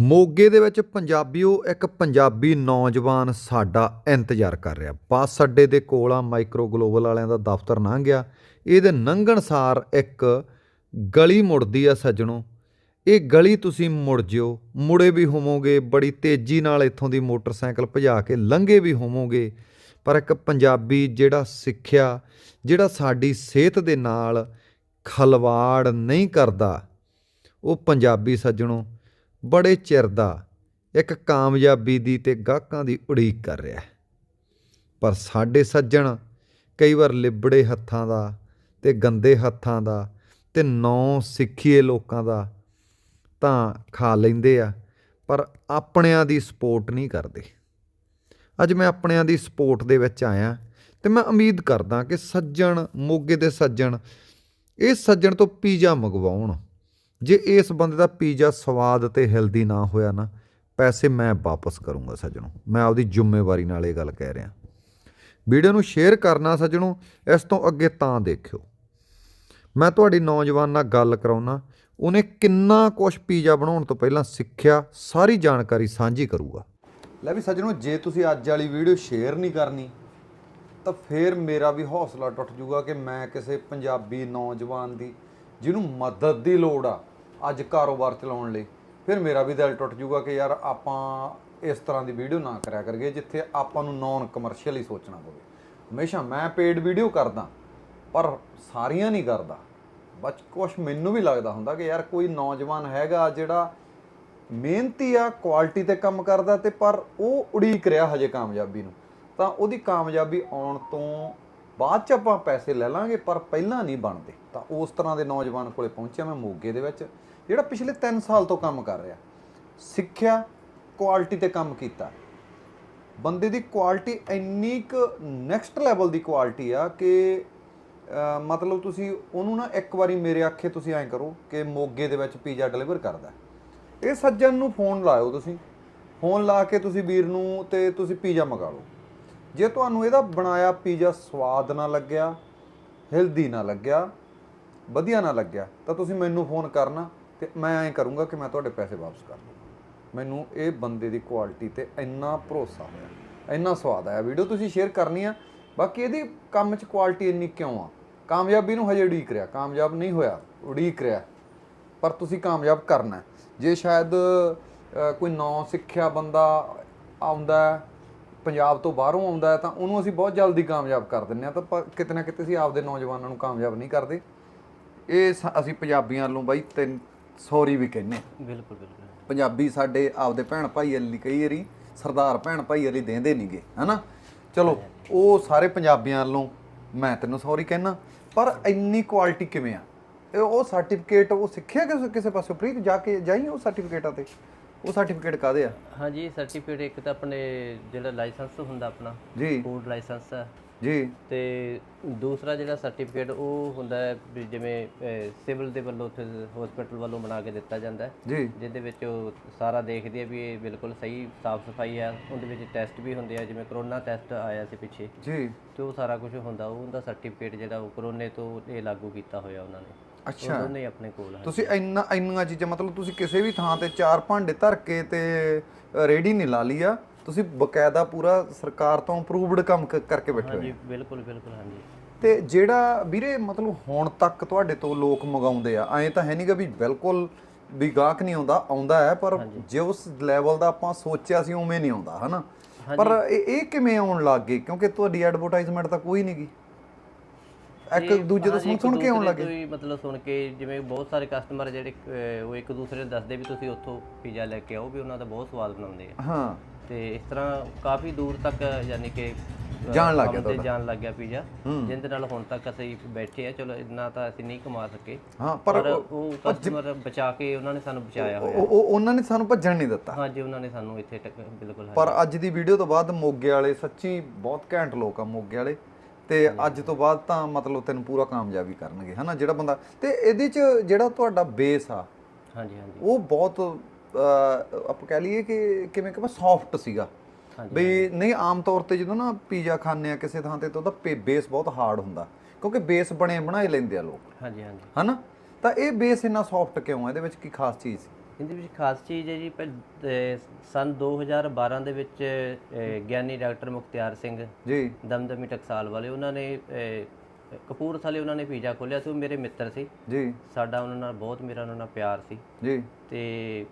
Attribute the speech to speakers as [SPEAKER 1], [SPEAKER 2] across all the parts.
[SPEAKER 1] ਮੋਗੇ ਦੇ ਵਿੱਚ ਪੰਜਾਬੀਓ, ਇੱਕ ਪੰਜਾਬੀ ਨੌਜਵਾਨ ਸਾਡਾ ਇੰਤਜ਼ਾਰ ਕਰ ਰਿਹਾ। ਬੱਸ ਅੱਡੇ ਦੇ ਕੋਲ ਆ ਮਾਈਕਰੋ ਗਲੋਬਲ ਵਾਲਿਆਂ ਦਾ ਦਫ਼ਤਰ ਲੰਘ ਗਿਆ। ਇਹਦੇ ਲੰਘਣ ਸਾਰ ਇੱਕ ਗਲੀ ਮੁੜਦੀ ਆ ਸੱਜਣੋ। ਇਹ ਗਲੀ ਤੁਸੀਂ ਮੁੜ ਜਿਓ। ਮੁੜੇ ਵੀ ਹੋਵੋਗੇ, ਬੜੀ ਤੇਜ਼ੀ ਨਾਲ ਇੱਥੋਂ ਦੀ ਮੋਟਰਸਾਈਕਲ ਭਜਾ ਕੇ ਲੰਘੇ ਵੀ ਹੋਵੋਗੇ। ਪਰ ਇੱਕ ਪੰਜਾਬੀ ਜਿਹੜਾ ਸਿੱਖਿਆ, ਜਿਹੜਾ ਸਾਡੀ ਸਿਹਤ ਦੇ ਨਾਲ ਖਲਵਾੜ ਨਹੀਂ ਕਰਦਾ, ਉਹ ਪੰਜਾਬੀ ਸੱਜਣੋ ਬੜੇ ਚਿਰ ਦਾ ਇੱਕ ਕਾਮਯਾਬੀ ਦੀ ਤੇ ਗਾਹਕਾਂ ਦੀ ਉਡੀਕ ਕਰ ਰਿਹਾ ਹੈ। ਪਰ ਸਾਡੇ ਸੱਜਣ ਕਈ ਵਾਰ ਲਿਬੜੇ ਹੱਥਾਂ ਦਾ ਤੇ ਗੰਦੇ ਹੱਥਾਂ ਦਾ ਤੇ ਨੌ ਸਿੱਖੀਏ ਲੋਕਾਂ ਦਾ ਤਾਂ ਖਾ ਲੈਂਦੇ ਆ, ਪਰ ਆਪਣਿਆਂ ਦੀ ਸਪੋਰਟ ਨਹੀਂ ਕਰਦੇ। ਅੱਜ ਮੈਂ ਆਪਣਿਆਂ ਦੀ ਸਪੋਰਟ ਦੇ ਵਿੱਚ ਆਇਆ ਤੇ ਮੈਂ ਉਮੀਦ ਕਰਦਾ ਕਿ ਸੱਜਣ, ਮੋਗੇ ਦੇ ਸੱਜਣ, ਇਹ ਸੱਜਣ ਤੋਂ ਪੀਜ਼ਾ ਮੰਗਵਾਉਣ। ਜੇ ਇਸ ਬੰਦੇ ਦਾ ਪੀਜ਼ਾ ਸਵਾਦ ਤੇ ਹੈਲਦੀ ਨਾ ਹੋਇਆ ਨਾ, ਪੈਸੇ ਮੈਂ ਵਾਪਸ ਕਰੂੰਗਾ ਸੱਜਣੋ। ਮੈਂ ਆਪਦੀ ਜ਼ਿੰਮੇਵਾਰੀ ਨਾਲ ਇਹ ਗੱਲ ਕਹਿ ਰਿਹਾ। ਵੀਡੀਓ ਨੂੰ ਸ਼ੇਅਰ ਕਰਨਾ ਸੱਜਣੋ, ਇਸ ਤੋਂ ਅੱਗੇ ਤਾਂ ਦੇਖਿਓ। ਮੈਂ ਤੁਹਾਡੀ ਨੌਜਵਾਨ ਨਾਲ ਗੱਲ ਕਰਾਉਣਾ ਉਹਨੇ ਕਿੰਨਾ ਕੁਛ ਪੀਜ਼ਾ ਬਣਾਉਣ ਤੋਂ ਪਹਿਲਾਂ ਸਿੱਖਿਆ, ਸਾਰੀ ਜਾਣਕਾਰੀ ਸਾਂਝੀ ਕਰੂਗਾ। ਲੈ ਵੀ ਸੱਜਣੋ, ਜੇ ਤੁਸੀਂ ਅੱਜ ਵਾਲੀ ਵੀਡੀਓ ਸ਼ੇਅਰ ਨਹੀਂ ਕਰਨੀ, ਤਾਂ ਫੇਰ ਮੇਰਾ ਵੀ ਹੌਸਲਾ ਟੁੱਟ ਜਾਊਗਾ ਕਿ ਮੈਂ ਕਿਸੇ ਪੰਜਾਬੀ ਨੌਜਵਾਨ ਦੀ, ਜਿਹਨੂੰ ਮਦਦ ਦੀ ਲੋੜ ਆ ਅੱਜ ਕਾਰੋਬਾਰ ਚਲਾਉਣ ਲਈ। ਫਿਰ ਮੇਰਾ ਵੀ ਦਿਲ ਟੁੱਟ ਜੂਗਾ ਕਿ ਯਾਰ ਆਪਾਂ ਇਸ ਤਰ੍ਹਾਂ ਦੀ ਵੀਡੀਓ ਨਾ ਕਰਿਆ ਕਰੀਏ, ਜਿੱਥੇ ਆਪਾਂ ਨੂੰ ਨੌਨ ਕਮਰਸ਼ੀਅਲੀ ਸੋਚਣਾ ਪਵੇ। ਹਮੇਸ਼ਾ ਮੈਂ ਪੇਡ ਵੀਡੀਓ ਕਰਦਾ, ਪਰ ਸਾਰੀਆਂ ਨਹੀਂ ਕਰਦਾ। ਬਸ ਕੁਛ ਮੈਨੂੰ ਵੀ ਲੱਗਦਾ ਹੁੰਦਾ ਕਿ ਯਾਰ ਕੋਈ ਨੌਜਵਾਨ ਹੈਗਾ ਜਿਹੜਾ ਮਿਹਨਤੀ ਆ ਕੁਆਲਿਟੀ ਤੇ ਕੰਮ ਕਰਦਾ ਤੇ ਪਰ ਉਹ ਉਡੀਕ ਰਿਹਾ ਹਜੇ ਕਾਮਯਾਬੀ ਨੂੰ। ਤਾਂ ਉਹਦੀ ਕਾਮਯਾਬੀ ਆਉਣ ਤੋਂ ਬਾਅਦ ਚ ਆਪਾਂ ਪੈਸੇ ਲੈ ਲਾਂਗੇ, ਪਰ ਪਹਿਲਾਂ ਨਹੀਂ ਬਣਦੇ। ਤਾਂ ਉਸ ਤਰ੍ਹਾਂ ਦੇ ਨੌਜਵਾਨ ਕੋਲੇ ਪਹੁੰਚਿਆ ਮੈਂ ਮੋਗੇ ਦੇ ਵਿੱਚ। ਜਿਹੜਾ ਪਿਛਲੇ 3 ਸਾਲ ਤੋਂ ਕੰਮ ਕਰ ਰਿਹਾ। ਸਿੱਖਿਆ ਕੁਆਲਿਟੀ ਤੇ ਕੰਮ ਕੀਤਾ। ਬੰਦੇ ਦੀ ਕੁਆਲਿਟੀ ਇੰਨੀ ਕੁ ਨੈਕਸਟ ਲੈਵਲ ਦੀ ਕੁਆਲਿਟੀ ਆ ਕਿ ਮਤਲਬ ਤੁਸੀਂ ਉਹਨੂੰ ਨਾ ਇੱਕ ਵਾਰੀ ਮੇਰੇ ਅੱਖੇ ਤੁਸੀਂ ਐਂ ਕਰੋ ਕਿ ਮੋਗੇ ਦੇ ਵਿੱਚ ਪੀਜ਼ਾ ਡਿਲੀਵਰ ਕਰਦਾ। ਇਹ ਸੱਜਣ ਨੂੰ ਫੋਨ ਲਾਇਓ ਤੁਸੀਂ। ਫੋਨ ਲਾ ਕੇ ਤੁਸੀਂ ਵੀਰ ਨੂੰ ਤੇ ਤੁਸੀਂ ਪੀਜ਼ਾ ਮੰਗਾ ਲਓ। ਜੇ ਤੁਹਾਨੂੰ ਇਹਦਾ ਬਣਾਇਆ ਪੀਜ਼ਾ ਸਵਾਦ ਨਾ ਲੱਗਿਆ ਹੈਲਦੀ ਨਾ ਲੱਗਿਆ, ਵਧੀਆ ਨਾ ਲੱਗਿਆ, ਤਾਂ ਤੁਸੀਂ ਮੈਨੂੰ ਫੋਨ ਕਰਨਾ। ਤੇ ਮੈਂ ਐਂ ਕਰੂੰਗਾ ਕਿ ਮੈਂ ਤੁਹਾਡੇ ਪੈਸੇ ਵਾਪਸ ਕਰ ਦੂੰਗਾ ਮੈਨੂੰ ਇਹ ਬੰਦੇ ਦੀ ਕੁਆਲਿਟੀ ਤੇ ਇੰਨਾ ਭਰੋਸਾ ਹੋਇਆ, ਇੰਨਾ ਸਵਾਦ ਆਇਆ। ਵੀਡੀਓ ਤੁਸੀਂ ਸ਼ੇਅਰ ਕਰਨੀ ਆ, ਬਾਕੀ ਇਹਦੀ ਕੰਮ 'ਚ ਕੁਆਲਿਟੀ ਇੰਨੀ ਕਿਉਂ ਆ? ਕਾਮਯਾਬੀ ਨੂੰ ਹਜੇ ਉਡੀਕ ਰਿਹਾ, ਕਾਮਯਾਬ ਨਹੀਂ ਹੋਇਆ, ਉਡੀਕ ਰਿਹਾ। ਪਰ ਤੁਸੀਂ ਕਾਮਯਾਬ ਕਰਨਾ ਜੇ ਸ਼ਾਇਦ ਕੋਈ ਨੌ ਸਿੱਖਿਆ ਬੰਦਾ ਆਉਂਦਾ ਪੰਜਾਬ ਤੋਂ ਬਾਹਰੋਂ ਆਉਂਦਾ ਤਾਂ ਉਹਨੂੰ ਅਸੀਂ ਬਹੁਤ ਜਲਦੀ ਕਾਮਯਾਬ ਕਰ ਦਿੰਨੇ ਆ ਤਾਂ ਪਰ ਕਿਤੇ ਨਾ ਕਿਤੇ ਅਸੀਂ ਆਪਦੇ ਨੌਜਵਾਨਾਂ ਨੂੰ ਕਾਮਯਾਬ ਨਹੀਂ ਕਰਦੇ। ਇਹ ਸ- ਅਸੀਂ ਪੰਜਾਬੀਆਂ ਵੱਲੋਂ ਬਾਈ ਤਿੰਨ ਸੌਰੀ ਵੀ ਕਹਿੰਨੇ।
[SPEAKER 2] ਬਿਲਕੁਲ ਬਿਲਕੁਲ।
[SPEAKER 1] ਪੰਜਾਬੀ ਸਾਡੇ ਆਪਦੇ ਭੈਣ ਭਾਈ ਲਈ ਕਈ ਵਾਰੀ ਸਰਦਾਰ ਭੈਣ ਭਾਈ ਲਈ ਦੇਂਦੇ ਨਹੀਂਗੇ ਹਨਾ? ਚਲੋ ਉਹ ਸਾਰੇ ਪੰਜਾਬੀਆਂ ਵੱਲੋਂ ਮੈਂ ਤੈਨੂੰ ਸੌਰੀ ਕਹਿਣਾ ਪਰ ਇੰਨੀ ਕੁਆਲਿਟੀ ਕਿਵੇਂ ਆ? ਇਹ ਉਹ ਸਰਟੀਫਿਕੇਟ ਉਹ ਸਿੱਖਿਆ ਕਿਸੇ ਕਿਸੇ ਪਾਸੋਂ? ਪ੍ਰੀਤ ਜਾ ਕੇ ਜਾਈ ਉਹ ਸਰਟੀਫਿਕੇਟਾਂ ਤੇ? ਉਹ ਸਰਟੀਫਿਕੇਟ ਕਾਦੇ ਆ?
[SPEAKER 2] ਹਾਂਜੀ ਸਰਟੀਫਿਕੇਟ ਇੱਕ ਤਾਂ ਆਪਣੇ ਜਿਹੜਾ ਲਾਇਸੈਂਸ ਹੁੰਦਾ ਆਪਣਾ
[SPEAKER 1] ਜੀ।
[SPEAKER 2] ਫੂਡ ਲਾਇਸੈਂਸ ਹੈ
[SPEAKER 1] ਜੀ।
[SPEAKER 2] ਤੇ ਦੂਸਰਾ ਜਿਹੜਾ ਸਰਟੀਫਿਕੇਟ ਉਹ ਹੁੰਦਾ ਹੈ ਵੀ ਜਿਵੇਂ ਸਿਵਲ ਦੇ ਵੱਲੋਂ ਉੱਥੇ ਹਸਪੀਟਲ ਵੱਲੋਂ ਬਣਾ ਕੇ ਦਿੱਤਾ ਜਾਂਦਾ ਹੈ।
[SPEAKER 1] ਜੀ।
[SPEAKER 2] ਜਿਹਦੇ ਵਿੱਚ ਉਹ ਸਾਰਾ ਦੇਖਦੇ ਆ ਵੀ ਇਹ ਬਿਲਕੁਲ ਸਹੀ ਸਾਫ਼ ਸਫ਼ਾਈ ਹੈ। ਉਹਦੇ ਵਿੱਚ ਟੈਸਟ ਵੀ ਹੁੰਦੇ ਆ ਜਿਵੇਂ ਕਰੋਨਾ ਟੈਸਟ ਆਇਆ ਸੀ ਪਿੱਛੇ।
[SPEAKER 1] ਜੀ।
[SPEAKER 2] ਤੇ ਉਹ ਸਾਰਾ ਕੁਝ ਹੁੰਦਾ ਉਹ ਉਹਦਾ ਸਰਟੀਫਿਕੇਟ ਜਿਹੜਾ ਉਹ ਕਰੋਨੇ ਤੋਂ ਇਹ ਲਾਗੂ ਕੀਤਾ ਹੋਇਆ ਉਹਨਾਂ ਨੇ।
[SPEAKER 1] ਅੱਛਾ।
[SPEAKER 2] ਦੋਨੇ ਹੀ ਆਪਣੇ ਕੋਲ ਹਨ।
[SPEAKER 1] ਤੁਸੀਂ ਇੰਨਾ ਇੰਨੀਆਂ ਚੀਜ਼ਾਂ ਮਤਲਬ ਤੁਸੀਂ ਕਿਸੇ ਵੀ ਥਾਂ ਤੇ ਚਾਰ ਭਾਂਡੇ ਧਰ ਕੇ ਤੇ ਰੇੜੀ ਨਹੀਂ ਲਾ ਲਈ ਆ। ਤੁਸੀਂ ਬਕਾਇਦਾ ਪੂਰਾ ਸਰਕਾਰ ਤੋਂ ਅਪਰੂਵਡ ਕੰਮ ਕ- ਕਰਕੇ ਬੈਠੇ ਹੋਏ
[SPEAKER 2] ਹਾਂਜੀ ਬਿਲਕੁਲ ਬਿਲਕੁਲ ਹਾਂਜੀ।
[SPEAKER 1] ਤੇ ਜਿਹੜਾ ਵੀਰੇ ਮਤਲਬ ਹੁਣ ਤੱਕ ਤੁਹਾਡੇ ਤੋਂ ਲੋਕ ਮੰਗਾਉਂਦੇ ਆ ਐਂ ਤਾਂ ਹੈ ਨਹੀਂਗਾ ਵੀ ਬਿਲਕੁਲ ਵੀ ਗਾਹਕ ਨਹੀਂ ਆਉਂਦਾ ਆਉਂਦਾ ਹੈ ਪਰ ਜੇ ਉਸ ਲੈਵਲ ਦਾ ਆਪਾਂ ਸੋਚਿਆ ਸੀ ਉਵੇਂ ਨਹੀਂ ਆਉਂਦਾ ਹਨਾ? ਪਰ ਇਹ ਇਹ ਕਿਵੇਂ ਆਉਣ ਲੱਗ ਗਏ? ਕਿਉਂਕਿ ਤੁਹਾਡੀ ਐਡਵਰਟਾਈਜ਼ਮੈਂਟ ਤਾਂ ਕੋਈ ਨਹੀਂਗੀ ਇੱਕ ਦੂਜੇ ਤੋਂ ਸੁਣ ਸੁਣ ਕੇ ਆਉਣ ਲੱਗੇ
[SPEAKER 2] ਹੀ ਮਤਲਬ ਸੁਣ ਕੇ ਜਿਵੇਂ ਬਹੁਤ ਸਾਰੇ ਕਸਟਮਰ ਜਿਹੜੇ ਅਹ, ਉਹ ਇੱਕ ਦੂਸਰੇ ਨੂੰ ਦੱਸਦੇ ਵੀ ਤੁਸੀਂ ਉੱਥੋਂ ਪੀਜ਼ਾ ਲੈ ਕੇ ਆਓ ਵੀ ਉਹਨਾਂ ਦਾ ਬਹੁਤ ਸਵਾਦ ਬਣਾਉਂਦੇ ਆ।
[SPEAKER 1] ਹਾਂ।
[SPEAKER 2] ਤੇ ਇਸ ਤਰ੍ਹਾਂ ਕਾਫੀ ਦੂਰ ਤੱਕ ਯਾਨੀ ਕਿ
[SPEAKER 1] ਜਾਣ ਲੱਗ ਗਿਆ
[SPEAKER 2] ਤੇ ਜਾਣ ਲੱਗ ਗਿਆ ਪੀਜ਼ਾ। ਜਿੰਦੇ ਨਾਲ ਹੁਣ ਤੱਕ ਅਸੀਂ ਬੈਠੇ ਆ ਚਲੋ ਇੰਨਾ ਤਾਂ ਅਸੀਂ ਨਹੀਂ ਕਮਾ ਸਕੇ।
[SPEAKER 1] ਹਾਂ ਪਰ
[SPEAKER 2] ਉਹ ਕਸਟਮਰ ਬਚਾ ਕੇ ਉਹਨਾਂ ਨੇ ਸਾਨੂੰ ਬਚਾਇਆ ਹੋਇਆ।
[SPEAKER 1] ਉਹ ਉਹ- ਉਹਨਾਂ ਨੇ ਸਾਨੂੰ ਭੱਜਣ ਨਹੀਂ ਦਿੱਤਾ।
[SPEAKER 2] ਹਾਂਜੀ ਉਹਨਾਂ ਨੇ ਸਾਨੂੰ ਇੱਥੇ ਬਿਲਕੁਲ
[SPEAKER 1] ਪਰ ਅੱਜ ਦੀ ਵੀਡੀਓ ਤੋਂ ਬਾਅਦ ਮੋਗੇ ਵਾਲੇ ਸੱਚੀ ਬਹੁਤ ਘੈਂਟ ਲੋਕ ਆ ਮੋਗੇ ਵਾਲੇ। ਤੇ ਅੱਜ ਤੋਂ ਬਾਅਦ ਤਾਂ ਮਤਲਬ ਤੈਨੂੰ ਪੂਰਾ ਕਾਮਯਾਬੀ ਕਰਨਗੇ ਹਨਾ ਜਿਹੜਾ ਬੰਦਾ ਤੇ ਇਹਦੇ ਚ ਜਿਹੜਾ ਤੁਹਾਡਾ ਬੇਸ ਆ
[SPEAKER 2] ਹਾਂਜੀ ਹਾਂਜੀ।
[SPEAKER 1] ਉਹ ਬਹੁਤ ਆਪਾਂ ਕਹਿ ਲਈਏ ਕਿ ਕਿਵੇਂ ਕਿ ਸੌਫਟ ਸੀਗਾ। ਬਈ ਨਹੀਂ ਆਮ ਤੌਰ ਤੇ ਜਦੋਂ ਨਾ ਪੀਜ਼ਾ ਖਾਂਦੇ ਆ ਕਿਸੇ ਥਾਂ ਤੇ ਤਾਂ ਉਹਦਾ ਬੇਸ ਬਹੁਤ ਹਾਰਡ ਹੁੰਦਾ। ਕਿਉਂਕਿ ਬੇਸ ਬਣੇ ਬਣਾਏ ਲੈਂਦੇ ਆ ਲੋਕ।
[SPEAKER 2] ਹਾਂਜੀ ਹਾਂਜੀ।
[SPEAKER 1] ਹਨਾ? ਤਾਂ ਇਹ ਬੇਸ ਇੰਨਾ ਸੌਫਟ ਕਿਉਂ ਆ? ਇਹਦੇ ਵਿੱਚ ਕੀ ਖਾਸ ਚੀਜ਼ ਸੀ?
[SPEAKER 2] ਇਹਦੇ ਵਿੱਚ ਖਾਸ ਚੀਜ਼ ਹੈ ਜੀ ਸਨ 2012 ਦੇ ਵਿੱਚ ਗਿਆਨੀ ਡਾਕਟਰ ਮੁਖਤਿਆਰ ਸਿੰਘ
[SPEAKER 1] ਜੀ।
[SPEAKER 2] ਦਮਦਮੀ ਟਕਸਾਲ ਵਾਲੇ ਉਹਨਾਂ ਨੇ ਕਪੂਰਥਲੇ ਉਹਨਾਂ ਨੇ ਪੀਜ਼ਾ ਖੋਲ੍ਹਿਆ ਸੀ ਉਹ ਮੇਰੇ ਮਿੱਤਰ ਸੀ।
[SPEAKER 1] ਜੀ।
[SPEAKER 2] ਸਾਡਾ ਉਹਨਾਂ ਨਾਲ ਬਹੁਤ ਮੇਰਾ ਉਹਨਾਂ ਨਾਲ ਪਿਆਰ ਸੀ।
[SPEAKER 1] ਜੀ।
[SPEAKER 2] ਤੇ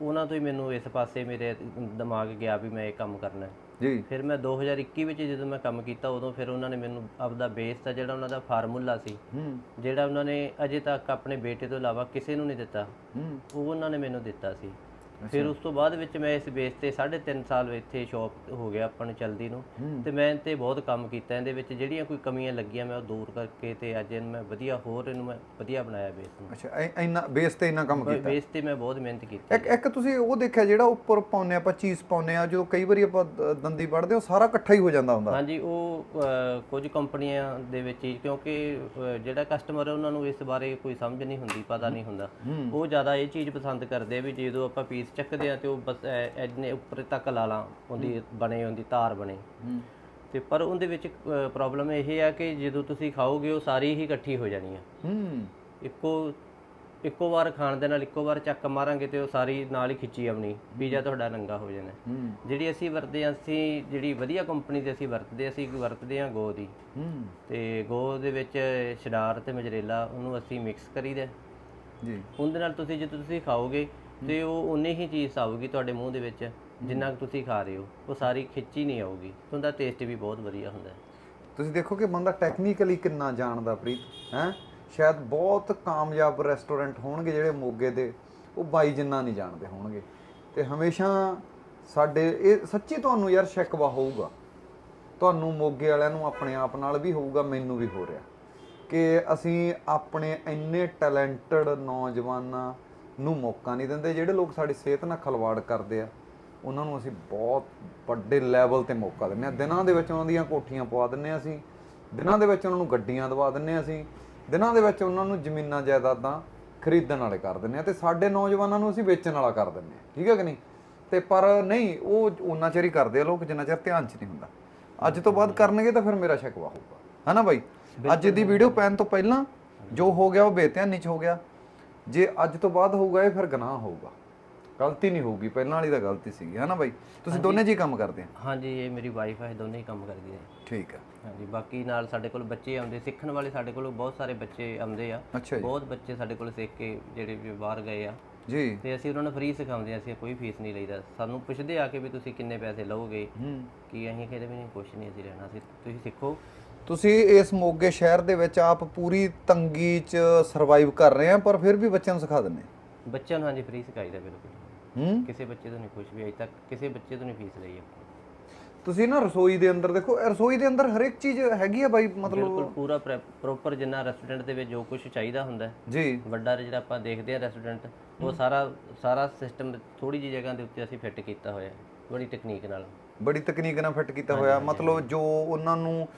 [SPEAKER 2] ਉਹਨਾਂ ਤੋਂ ਹੀ ਮੈਨੂੰ ਇਸ ਪਾਸੇ ਮੇਰੇ ਦਿਮਾਗ ਗਿਆ ਵੀ ਮੈਂ ਇਹ ਕੰਮ ਕਰਨਾ ਹੈ।
[SPEAKER 1] ਜੀ।
[SPEAKER 2] ਫਿਰ ਮੈਂ 2021 ਵਿੱਚ ਜਦੋਂ ਮੈਂ ਕੰਮ ਕੀਤਾ ਉਦੋਂ ਫਿਰ ਉਹਨਾਂ ਨੇ ਮੈਨੂੰ ਆਪਦਾ ਬੇਸ ਦਾ ਜਿਹੜਾ ਉਹਨਾਂ ਦਾ ਫਾਰਮੂਲਾ ਸੀ ਜਿਹੜਾ ਉਹਨਾਂ ਨੇ ਅਜੇ ਤੱਕ ਆਪਣੇ ਬੇਟੇ ਤੋਂ ਇਲਾਵਾ ਕਿਸੇ ਨੂੰ ਨਹੀਂ ਦਿੱਤਾ ਉਹ ਉਹਨਾਂ ਨੇ ਮੈਨੂੰ ਦਿੱਤਾ ਸੀ। ਫਿਰ ਉਸ ਤੋਂ ਬਾਅਦ ਵਿੱਚ ਮੈਂ ਇਸ ਬੇਸ ਤੇ 3.5 ਸਾਲ ਇੱਥੇ ਸ਼ਾਪ ਹੋ ਗਿਆ ਆਪਾਂ ਨੂੰ ਚਲਦੀ ਨੂੰ। ਤੇ ਮੈਂ ਤੇ ਬਹੁਤ ਕੰਮ ਕੀਤਾ ਇਹਦੇ ਵਿੱਚ ਜਿਹੜੀਆਂ ਕੋਈ ਕਮੀਆਂ ਲੱਗੀਆਂ ਮੈਂ ਉਹ ਦੂਰ ਕਰਕੇ ਤੇ ਅੱਜ ਇਹਨੂੰ ਮੈਂ ਵਧੀਆ ਹੋਰ ਇਹਨੂੰ ਮੈਂ ਵਧੀਆ ਬਣਾਇਆ ਬੇਸ ਨੂੰ।
[SPEAKER 1] ਅੱਛਾ ਇੰਨਾ ਬੇਸ ਤੇ ਇੰਨਾ ਕੰਮ ਕੀਤਾ।
[SPEAKER 2] ਬੇਸ ਤੇ ਮੈਂ ਬਹੁਤ ਮਿਹਨਤ ਕੀਤੀ।
[SPEAKER 1] ਇੱਕ ਇੱਕ ਤੁਸੀਂ ਉਹ ਦੇਖਿਆ ਜਿਹੜਾ ਉੱਪਰ ਪਾਉਨੇ ਆਪਾਂ ਚੀਜ਼ ਪਾਉਨੇ ਆ ਜਦੋਂ ਕਈ ਵਾਰੀ ਆਪਾਂ ਦੰਦੀ ਵੜਦੇ ਉਹ ਸਾਰਾ ਇਕੱਠਾ ਹੀ ਹੋ ਜਾਂਦਾ ਹੁੰਦਾ।
[SPEAKER 2] ਹਾਂਜੀ ਉਹ ਕੁਝ ਕੰਪਨੀਆਂ ਦੇ ਵਿੱਚ ਹੀ ਕਿਉਂਕਿ ਜਿਹੜਾ ਕਸਟਮਰ ਹੈ ਉਹਨਾਂ ਨੂੰ ਇਸ ਬਾਰੇ ਕੋਈ ਸਮਝ ਨਹੀਂ ਹੁੰਦੀ ਪਤਾ ਨਹੀਂ ਹੁੰਦਾ। ਉਹ ਜ਼ਿਆਦਾ ਇਹ ਚੀਜ਼ ਪਸੰਦ ਕਰਦੇ ਆ ਵੀ ਜਦੋਂ ਆਪਾਂ ਪੀਸ ਚੱਕਦੇ ਆ ਤੇ ਉਹ ਬਸ ਐ- ਇੰਨੇ ਉੱਪਰ ਤੱਕ ਲਾਲਾਂ ਉਹਦੀ ਬਣੇ ਹੁੰਦੀ ਤਾਰ ਬਣੇ। ਤੇ ਪਰ ਉਹਦੇ ਵਿੱਚ ਪ੍ਰੋਬਲਮ ਇਹ ਆ ਕਿ ਜਦੋਂ ਤੁਸੀਂ ਖਾਓਗੇ ਉਹ ਸਾਰੀ ਹੀ ਇਕੱਠੀ ਹੋ ਜਾਣੀ ਆ।
[SPEAKER 1] ਹੂੰ।
[SPEAKER 2] ਇੱਕੋ ਇੱਕੋ ਵਾਰ ਖਾਣ ਦੇ ਨਾਲ ਇੱਕੋ ਵਾਰ ਚੱਕ ਮਾਰਾਂਗੇ ਤੇ ਉਹ ਸਾਰੀ ਨਾਲ ਹੀ ਖਿੱਚੀ ਆਉਣੀ ਪੀਜ਼ਾ ਤੁਹਾਡਾ ਨੰਗਾ ਹੋ ਜਾਣਾ। ਜਿਹੜੀ ਅਸੀਂ ਵਰਤਦੇ ਹਾਂ ਅਸੀਂ ਜਿਹੜੀ ਵਧੀਆ ਕੰਪਨੀ ਦੇ ਅਸੀਂ ਵਰਤਦੇ ਅਸੀਂ ਵਰਤਦੇ ਹਾਂ ਗੋ ਦੀ। ਤੇ ਗੋ ਦੇ ਵਿੱਚ ਸ਼ਡਾਰ ਤੇ ਮਜਰੇਲਾ ਉਹਨੂੰ ਅਸੀਂ ਮਿਕਸ ਕਰੀਦਾ।
[SPEAKER 1] ਜੀ।
[SPEAKER 2] ਉਹਦੇ ਨਾਲ ਤੁਸੀਂ ਜਦੋਂ ਤੁਸੀਂ ਖਾਓਗੇ ਤੇ ਉਹ ਉਨੀ ਹੀ ਚੀਜ਼ ਆਊਗੀ ਤੁਹਾਡੇ ਮੂੰਹ ਦੇ ਵਿੱਚ, ਜਿੰਨਾ ਕੁ ਤੁਸੀਂ ਖਾ ਰਹੇ ਹੋ, ਉਹ ਸਾਰੀ ਖਿੱਚੀ ਨਹੀਂ ਆਊਗੀ। ਉਹਦਾ ਟੇਸਟ ਵੀ ਬਹੁਤ ਵਧੀਆ ਹੁੰਦਾ ਹੈ।
[SPEAKER 1] ਤੁਸੀਂ ਦੇਖੋ ਕਿ ਬੰਦਾ ਟੈਕਨੀਕਲੀ ਕਿੰਨਾ ਜਾਣਦਾ, ਪ੍ਰੀਤ, ਹੈ? ਸ਼ਾਇਦ ਬਹੁਤ ਕਾਮਯਾਬ ਰੈਸਟੋਰੈਂਟ ਹੋਣਗੇ ਜਿਹੜੇ ਮੋਗੇ ਦੇ, ਉਹ ਬਾਈ ਜਿੰਨਾ ਨਹੀਂ ਜਾਣਦੇ ਹੋਣਗੇ। ਤੇ ਹਮੇਸ਼ਾ ਸਾਡੇ, ਇਹ ਸੱਚੀ ਤੁਹਾਨੂੰ ਯਾਰ ਸ਼ਿਕਵਾ ਹੋਊਗਾ। ਤੁਹਾਨੂੰ ਮੋਗੇ ਵਾਲਿਆਂ ਨੂੰ ਆਪਣੇ ਆਪ ਨਾਲ ਵੀ ਹੋਊਗਾ, ਮੈਨੂੰ ਵੀ ਹੋ ਰਿਹਾ। ਕਿ ਅਸੀਂ ਆਪਣੇ ਇੰਨੇ ਟੈਲੈਂਟਡ ਨੌਜਵਾਨਾਂ ਨੂੰ ਮੌਕਾ ਨਹੀਂ ਦਿੰਦੇ ਜਿਹੜੇ ਲੋਕ ਸਾਡੀ ਸਿਹਤ ਨਾਲ ਖਲਵਾੜ ਕਰਦੇ ਆ ਉਹਨਾਂ ਨੂੰ ਅਸੀਂ ਬਹੁਤ ਵੱਡੇ ਲੈਵਲ ਤੇ ਮੌਕਾ ਦਿੰਦੇ ਆ। ਦਿਨਾਂ ਦੇ ਵਿੱਚ ਉਹਨਾਂ ਦੀਆਂ ਕੋਠੀਆਂ ਪਵਾ ਦਿੰਨੇ ਆ ਅਸੀਂ ਦਿਨਾਂ ਦੇ ਵਿੱਚ ਉਹਨਾਂ ਨੂੰ ਗੱਡੀਆਂ ਦਵਾ ਦਿੰਨੇ ਆ ਅਸੀਂ ਦਿਨਾਂ ਦੇ ਵਿੱਚ ਉਹਨਾਂ ਨੂੰ ਜ਼ਮੀਨਾਂ ਜਾਇਦਾਦਾਂ ਖਰੀਦਣ ਵਾਲੇ ਕਰ ਦਿੰਨੇ ਆ ਤੇ ਸਾਡੇ ਨੌਜਵਾਨਾਂ ਨੂੰ ਅਸੀਂ ਵੇਚਣ ਵਾਲਾ ਕਰ ਦਿੰਨੇ ਆ ਠੀਕ ਹੈ ਕਿ ਨਹੀਂ? ਤੇ ਪਰ ਨਹੀਂ ਉਹ ਉਹਨਾਂ ਚਿਰ ਹੀ ਕਰਦੇ ਆ ਲੋਕ ਜਿੰਨਾ ਚਿਰ ਧਿਆਨ 'ਚ ਨਹੀਂ ਹੁੰਦਾ। ਅੱਜ ਤੋਂ ਬਾਅਦ ਕਰਨਗੇ ਤਾਂ ਫਿਰ ਮੇਰਾ ਸ਼ਿਕਵਾ ਹੋਊਗਾ। ਹਨਾ ਬਾਈ? ਅੱਜ ਦੀ ਵੀਡੀਓ ਪੈਣ ਤੋਂ ਪਹਿਲਾਂ ਜੋ ਹੋ ਗਿਆ ਉਹ ਬੇਧਿਆਨੀ ਚ ਹੋ ਗਿਆ। ਜੇ ਅੱਜ ਤੋਂ ਬਾਅਦ ਹੋਊਗਾ ਇਹ ਫਿਰ ਗੁਨਾਹ ਹੋਊਗਾ। ਗਲਤੀ ਨਹੀਂ ਹੋਊਗੀ ਪਹਿਲਾਂ ਵਾਲੀ ਤਾਂ ਗਲਤੀ ਸੀਗੀ ਹਨਾ ਬਾਈ? ਤੁਸੀਂ ਦੋਨੇ ਜੀ ਕੰਮ ਕਰਦੇ ਆ?
[SPEAKER 2] ਹਾਂਜੀ ਇਹ ਮੇਰੀ ਵਾਈਫ ਹੈ ਦੋਨੇ ਹੀ ਕੰਮ ਕਰਦੀ ਹੈ
[SPEAKER 1] ਠੀਕ ਆ।
[SPEAKER 2] ਹਾਂਜੀ ਬਾਕੀ ਨਾਲ ਸਾਡੇ ਕੋਲ ਬੱਚੇ ਆਉਂਦੇ ਸਿੱਖਣ ਵਾਲੇ ਸਾਡੇ ਕੋਲ ਬਹੁਤ ਸਾਰੇ ਬੱਚੇ ਆਉਂਦੇ ਆ।
[SPEAKER 1] ਅੱਛਾ ਜੀ।
[SPEAKER 2] ਬਹੁਤ ਬੱਚੇ ਸਾਡੇ ਕੋਲ ਸਿੱਖ ਕੇ ਜਿਹੜੇ ਵੀ ਬਾਹਰ ਗਏ ਆ।
[SPEAKER 1] ਜੀ।
[SPEAKER 2] ਤੇ ਅਸੀਂ ਉਹਨਾਂ ਨੂੰ ਫ੍ਰੀ ਸਿਖਾਉਂਦੇ ਹਾਂ ਅਸੀਂ ਕੋਈ ਫੀਸ ਨਹੀਂ ਲਈਦਾ। ਸਾਨੂੰ ਪੁੱਛਦੇ ਆ ਕੇ ਵੀ ਤੁਸੀਂ ਕਿੰਨੇ ਪੈਸੇ ਲਓਗੇ?
[SPEAKER 1] ਹੂੰ।
[SPEAKER 2] ਕੀ ਅਸੀਂ ਕਹਿੰਦੇ ਵੀ ਨਹੀਂ ਕੁਛ ਨਹੀਂ ਅਸੀਂ ਰਹਿਣਾ। ਸੀ ਤੁਸੀਂ ਸਿੱਖੋ।
[SPEAKER 1] ਤੁਸੀਂ ਇਸ ਮੋਗੇ ਸ਼ਹਿਰ ਦੇ ਵਿੱਚ ਆਪ ਪੂਰੀ ਤੰਗੀ 'ਚ ਸਰਵਾਈਵ ਕਰ ਰਹੇ ਆ ਪਰ ਫਿਰ ਵੀ ਬੱਚਿਆਂ ਨੂੰ ਸਿਖਾ ਦਿੰਦੇ
[SPEAKER 2] ਬੱਚਿਆਂ ਨੂੰ ਹਾਂਜੀ ਫ੍ਰੀ ਸਿਖਾਈਦਾ ਬਿਲਕੁਲ।
[SPEAKER 1] ਹੂੰ?
[SPEAKER 2] ਕਿਸੇ ਬੱਚੇ ਤੋਂ ਨਹੀਂ ਕੁਛ ਵੀ ਅਜੇ ਤੱਕ ਕਿਸੇ ਬੱਚੇ ਤੋਂ ਨਹੀਂ ਫੀਸ ਲਈ ਆਪਾਂ।
[SPEAKER 1] ਤੁਸੀਂ ਨਾ ਰਸੋਈ ਦੇ ਅੰਦਰ ਦੇਖੋ ਇਹ ਰਸੋਈ ਦੇ ਅੰਦਰ ਹਰੇਕ ਚੀਜ਼ ਹੈਗੀ ਆ ਬਾਈ ਮਤਲਬ
[SPEAKER 2] ਬਿਲਕੁਲ ਪੂਰਾ ਪ੍ਰੋਪਰ ਜਿੰਨਾ ਰੈਸਟੋਰੈਂਟ ਦੇ ਵਿੱਚ ਜੋ ਕੁਝ ਚਾਹੀਦਾ ਹੁੰਦਾ ਹੈ,
[SPEAKER 1] ਜੀ।
[SPEAKER 2] ਵੱਡਾ ਜਿਹੜਾ ਆਪਾਂ ਦੇਖਦੇ ਆ ਰੈਸਟੋਰੈਂਟ ਉਹ ਸਾਰਾ ਸਾਰਾ ਸਿਸਟਮ ਥੋੜੀ ਜਿਹੀ ਜਗ੍ਹਾ ਦੇ ਉੱਤੇ ਅਸੀਂ ਫਿੱਟ ਕੀਤਾ ਹੋਇਆ ਹੈ, ਬੜੀ ਟੈਕਨੀਕ ਨਾਲ।
[SPEAKER 1] ਬੜੀ ਤਕਨੀਕ ਨਾਲ ਫਿੱਟ ਕੀਤਾ ਹੋਇਆ। ਮਤਲਬ ਜੋ ਉਹਨਾਂ ਨੂੰ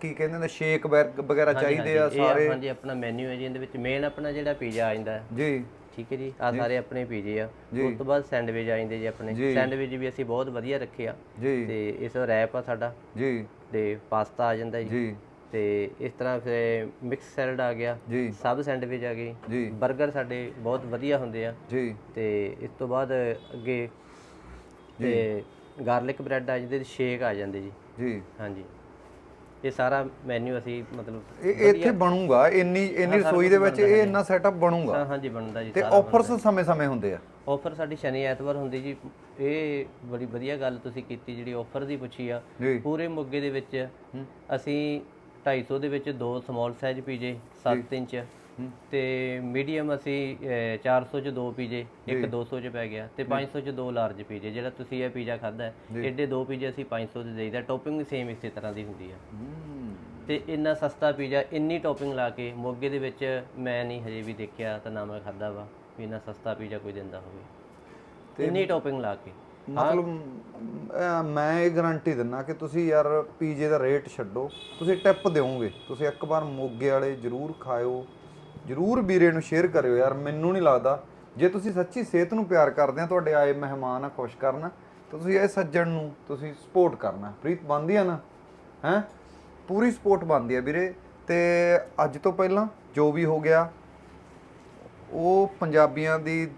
[SPEAKER 1] ਕੀ ਕਹਿੰਦੇ ਨੇ ਸ਼ੇਕ ਵਗੈਰਾ ਚਾਹੀਦੇ ਆ ਸਾਰੇ।
[SPEAKER 2] ਹਾਂਜੀ ਆਪਣਾ ਮੈਨੂ ਹੈ ਜੀ ਇਹਦੇ ਵਿੱਚ ਮੇਨ ਆਪਣਾ ਜਿਹੜਾ ਪੀਜ਼ਾ ਆ ਜਾਂਦਾ।
[SPEAKER 1] ਜੀ।
[SPEAKER 2] ਠੀਕ ਹੈ ਜੀ ਆ ਸਾਰੇ ਆਪਣੇ ਪੀਜ਼ੇ ਆ। ਉਸ ਤੋਂ ਬਾਅਦ ਸੈਂਡਵਿਚ ਆ ਜਾਂਦੇ ਜੀ ਆਪਣੇ। ਸੈਂਡਵਿਚ ਵੀ ਅਸੀਂ ਬਹੁਤ ਵਧੀਆ ਰੱਖੇ ਆ।
[SPEAKER 1] ਜੀ।
[SPEAKER 2] ਤੇ ਇਸ ਰੈਪ ਆ ਸਾਡਾ।
[SPEAKER 1] ਜੀ।
[SPEAKER 2] ਤੇ ਪਾਸਤਾ ਆ ਜਾਂਦਾ ਜੀ। ਤੇ ਇਸ ਤਰ੍ਹਾਂ ਫਿਰ ਮਿਕਸ ਸੈਲਡ ਆ ਗਿਆ। ਸਬ ਸੈਂਡਵਿਚ ਆ
[SPEAKER 1] ਜੀ।
[SPEAKER 2] 버ਗਰ ਸਾਡੇ ਬਹੁਤ ਵਧੀਆ ਹੁੰਦੇ ਆ।
[SPEAKER 1] ਜੀ।
[SPEAKER 2] ਤੇ ਇਸ ਤੋਂ ਬਾਅਦ ਅੱਗੇ ਤੇ ਗਾਰਲਿਕ ਬ੍ਰੈਡ ਆ ਜਾਂਦੇ ਸ਼ੇਕ ਆ ਜਾਂਦੇ ਜੀ।
[SPEAKER 1] ਜੀ।
[SPEAKER 2] ਹਾਂਜੀ। ਇਹ ਸਾਰਾ ਮੈਨੂ ਅਸੀਂ ਮਤਲਬ
[SPEAKER 1] ਇਹ ਇੱਥੇ ਬਣੂਗਾ ਇੰਨੀ ਇੰਨੀ ਰਸੋਈ ਦੇ ਵਿੱਚ ਇਹ ਇੰਨਾ ਸੈਟਅਪ ਬਣੂਗਾ?
[SPEAKER 2] ਹਾਂ, ਹਾਂਜੀ ਬਣਦਾ ਜੀ
[SPEAKER 1] ਤੇ ਆਫਰਸ ਸਮੇਂ-ਸਮੇਂ ਹੁੰਦੇ ਆ?
[SPEAKER 2] ਆਫਰ ਸਾਡੀ ਸ਼ਨੀ ਐਤਵਾਰ ਹੁੰਦੀ ਜੀ। ਇਹ ਬੜੀ ਵਧੀਆ ਗੱਲ ਤੁਸੀਂ ਕੀਤੀ ਜਿਹੜੀ ਆਫਰ ਦੀ ਪੁੱਛੀ ਆ। ਪੂਰੇ ਮੋਗੇ ਦੇ ਵਿੱਚ ਅਸੀਂ 250 ਦੇ ਵਿੱਚ ਦੋ ਸਮਾਲ ਸਾਈਜ਼ ਪੀਜੇ 7 ਇੰਚ ਤੇ ਮੀਡੀਅਮ ਅਸੀਂ ਅਹ, 400 ਚ ਦੋ ਪੀਜੇ ਇੱਕ 200 ਚ ਪੈ ਗਿਆ ਤੇ 500 ਚ ਦੋ ਲਾਰਜ ਪੀਜੇ ਜਿਹੜਾ ਤੁਸੀਂ ਇਹ ਪੀਜ਼ਾ ਖਾਦਾ ਐਡੇ ਦੋ ਪੀਜੇ ਅਸੀਂ 500 ਦੇ ਦੇਈਦਾ ਟੌਪਿੰਗ ਸੇਮ ਇਸੇ ਤਰ੍ਹਾਂ ਦੀ ਹੁੰਦੀ ਆ।
[SPEAKER 1] ਹੂੰ।
[SPEAKER 2] ਤੇ ਇੰਨਾ ਸਸਤਾ ਪੀਜ਼ਾ ਇੰਨੀ ਟੌਪਿੰਗ ਲਾ ਕੇ ਮੋਗੇ ਦੇ ਵਿੱਚ ਮੈਂ ਨਹੀਂ ਹਜੇ ਵੀ ਦੇਖਿਆ ਤਾਂ ਨਾ ਮੈਂ ਖਾਦਾ ਵਾ ਵੀ ਇੰਨਾ ਸਸਤਾ ਪੀਜ਼ਾ ਕੋਈ ਦਿੰਦਾ ਹੋਵੇ। ਇੰਨੀ ਟੌਪਿੰਗ ਲਾ ਕੇ।
[SPEAKER 1] ਮਤਲਬ ਮੈਂ ਇਹ ਗਾਰੰਟੀ ਦਿੰਨਾ ਕਿ ਤੁਸੀਂ ਯਾਰ ਪੀਜੇ ਦਾ ਰੇਟ ਛੱਡੋ ਤੁਸੀਂ ਟਿਪ ਦਿਓਗੇ ਤੁਸੀਂ ਇੱਕ ਵਾਰ ਮੋਗੇ ਵਾਲੇ ਜਰੂਰ ਖਾਇਓ। ਜਰੂਰ ਵੀਰੇ ਨੂੰ ਸ਼ੇਅਰ ਕਰਿਓ ਯਾਰ ਮੈਨੂੰ ਨਹੀਂ ਲੱਗਦਾ। ਜੇ ਤੁਸੀਂ ਸੱਚੀ ਸਿਹਤ ਨੂੰ ਪਿਆਰ ਕਰਦੇ ਆ ਤੁਹਾਡੇ ਆਏ ਮਹਿਮਾਨ ਆ ਖੁਸ਼ ਕਰਨਾ ਤਾਂ ਤੁਸੀਂ ਇਹ ਸੱਜਣ ਨੂੰ ਤੁਸੀਂ ਸਪੋਰਟ ਕਰਨਾ। ਪ੍ਰੀਤ ਬੰਦੀ ਆ ਨਾ? ਹੈ? ਪੂਰੀ ਸਪੋਰਟ ਬੰਦੀ ਆ ਵੀਰੇ। ਤੇ ਅੱਜ ਤੋਂ ਪਹਿਲਾਂ ਜੋ ਵੀ ਹੋ ਗਿਆ ਉਹ ਪੰਜਾਬੀਆਂ ਦੀ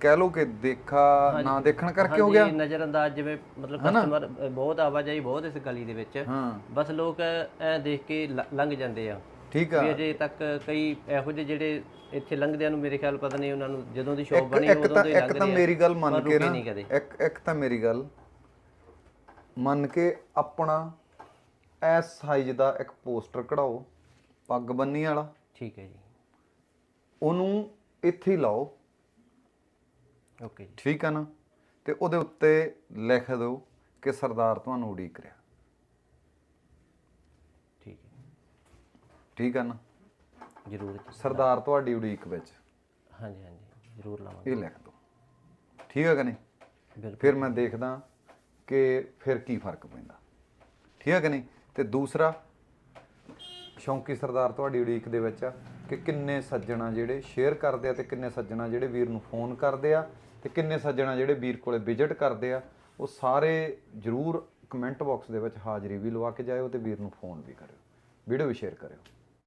[SPEAKER 1] ਕਹਿ ਲੋ ਕਿ ਦੇਖਾ ਨਾ ਦੇਖਣ ਕਰਕੇ ਹੋ ਗਿਆ
[SPEAKER 2] ਹਾਂਜੀ ਨਜ਼ਰ ਅੰਦਾਜ਼ ਜਿਵੇਂ ਮਤਲਬ ਕਸਟਮਰ ਬਹੁਤ ਆਵਾਜਾਈ ਬਹੁਤ ਇਸ ਗਲੀ ਦੇ ਵਿੱਚ। ਬਸ ਲੋਕ ਐ ਦੇਖ ਕੇ ਲੰਘ ਜਾਂਦੇ ਆ।
[SPEAKER 1] ਠੀਕ ਆ।
[SPEAKER 2] ਵੀ ਅਜੇ ਤੱਕ ਕਈ ਇਹੋ ਜਿਹੇ ਜਿਹੜੇ ਇੱਥੇ ਲੰਘਦਿਆਂ ਨੂੰ ਮੇਰੇ ਖਿਆਲ ਪਤਾ ਨਹੀਂ ਉਹਨਾਂ ਨੂੰ ਜਦੋਂ ਦੀ ਸ਼ੋਪ ਬਣੀ ਉਦੋਂ
[SPEAKER 1] ਤਾਂ
[SPEAKER 2] ਹੀ
[SPEAKER 1] ਇੱਕ ਤਾਂ ਮੇਰੀ ਗੱਲ ਮੰਨ ਕੇ ਨਾ ਇੱਕ ਇੱਕ ਤਾਂ ਮੇਰੀ ਗੱਲ ਮੰਨ ਕੇ ਆਪਣਾ ਐਸ ਸਾਈਜ਼ ਦਾ ਇੱਕ ਪੋਸਟਰ ਕਢਾਓ ਪੱਗ ਬੰਨੀ ਵਾਲਾ।
[SPEAKER 2] ਠੀਕ ਹੈ ਜੀ।
[SPEAKER 1] ਉਹਨੂੰ ਇੱਥੇ ਹੀ ਲਾਓ।
[SPEAKER 2] ਓਕੇ ਜੀ।
[SPEAKER 1] ਠੀਕ ਆ ਨਾ? ਤੇ ਉਹਦੇ ਉੱਤੇ ਲਿਖ ਦਿਓ ਕਿ ਸਰਦਾਰ ਤੁਹਾਨੂੰ ਉਡੀਕ ਰਿਹਾ
[SPEAKER 2] ਠੀਕ ਹੈ
[SPEAKER 1] ਠੀਕ ਆ ਨਾ?
[SPEAKER 2] ਜ਼ਰੂਰ ਜੀ।
[SPEAKER 1] ਸਰਦਾਰ ਤੁਹਾਡੀ ਉਡੀਕ ਵਿੱਚ।
[SPEAKER 2] ਹਾਂਜੀ ਹਾਂਜੀ ਜ਼ਰੂਰ ਲਾਵਾਂਗੇ।
[SPEAKER 1] ਇਹ ਲਿਖ ਦਿਓ। ਠੀਕ ਆ ਕਿ ਨਹੀਂ? ਫਿਰ ਮੈਂ ਦੇਖਦਾ ਕਿ ਫਿਰ ਕੀ ਫ਼ਰਕ ਪੈਂਦਾ। ਠੀਕ ਹੈ ਕਿ ਨਹੀਂ? ਤੇ ਦੂਸਰਾ ਸ਼ੌਂਕੀ ਸਰਦਾਰ ਤੁਹਾਡੀ ਉਡੀਕ ਦੇ ਵਿੱਚ ਆ ਕਿ ਕਿੰਨੇ ਸੱਜਣਾ ਜਿਹੜੇ ਸ਼ੇਅਰ ਕਰਦੇ ਆ ਤੇ ਕਿੰਨੇ ਸੱਜਣਾ ਜਿਹੜੇ ਵੀਰ ਨੂੰ ਫੋਨ ਕਰਦੇ ਆ ਤੇ ਕਿੰਨੇ ਸੱਜਣਾ ਜਿਹੜੇ ਵੀਰ ਕੋਲੇ ਵਿਜ਼ਿਟ ਕਰਦੇ ਆ ਉਹ ਸਾਰੇ ਜਰੂਰ ਕਮੈਂਟ ਬਾਕਸ ਦੇ ਵਿੱਚ ਹਾਜ਼ਰੀ ਵੀ ਲਵਾ ਕੇ ਜਾਇਓ ਤੇ ਵੀਰ ਨੂੰ ਫੋਨ ਵੀ ਕਰਿਓ। ਵੀਡੀਓ ਵੀ ਸ਼ੇਅਰ ਕਰਿਓ।